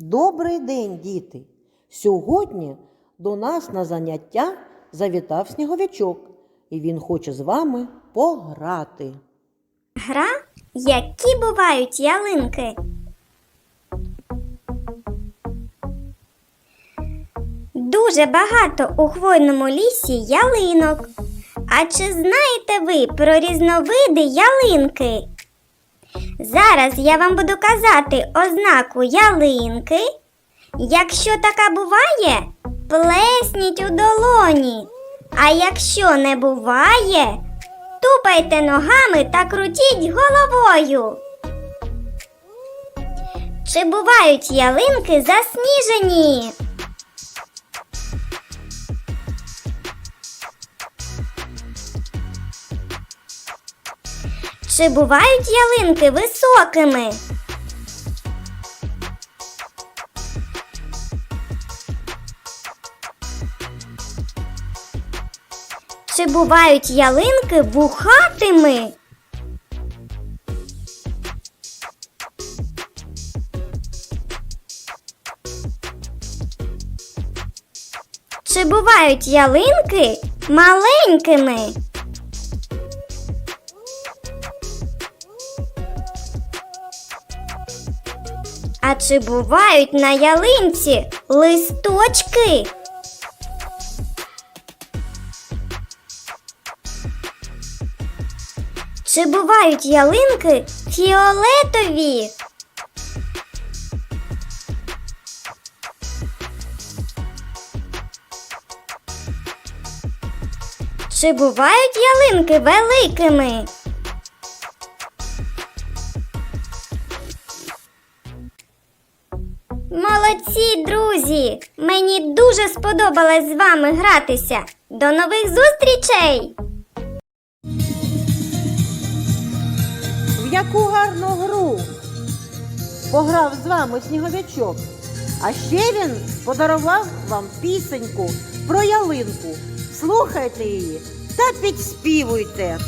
Добрий день, діти! Сьогодні до нас на заняття завітав сніговичок, і він хоче з вами пограти. Гра, які бувають ялинки. Дуже багато у хвойному лісі ялинок. А чи знаєте ви про різновиди ялинки? Зараз я вам буду казати ознаку ялинки. Якщо така буває, плесніть у долоні. А якщо не буває, тупайте ногами та крутіть головою. Чи бувають ялинки засніжені? Чи бувають ялинки високими? Чи бувають ялинки вухатими? Чи бувають ялинки маленькими? А чи бувають на ялинці листочки? Чи бувають ялинки фіолетові? Чи бувають ялинки великими? Молодці, друзі! Мені дуже сподобалось з вами гратися. До нових зустрічей! В яку гарну гру пограв з вами сніговичок. А ще він подарував вам пісеньку про ялинку. Слухайте її та підспівуйте.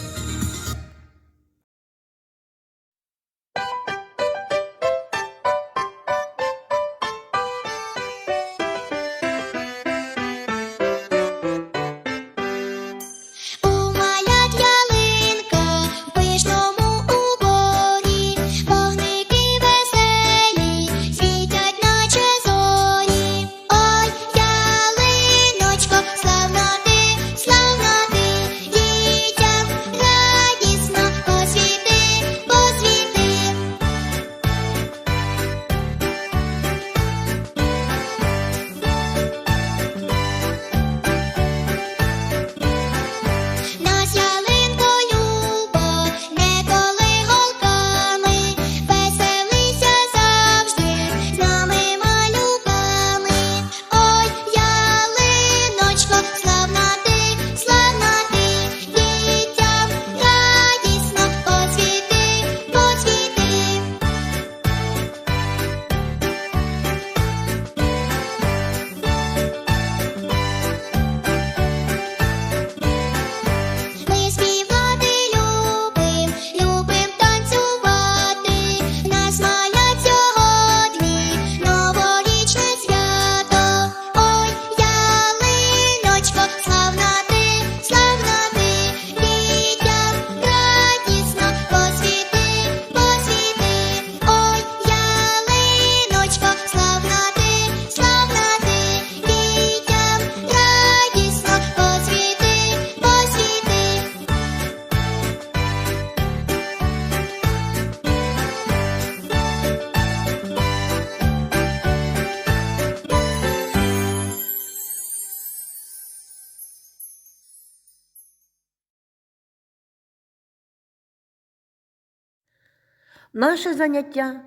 Наше заняття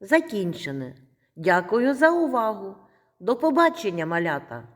закінчене. Дякую за увагу. До побачення, малята!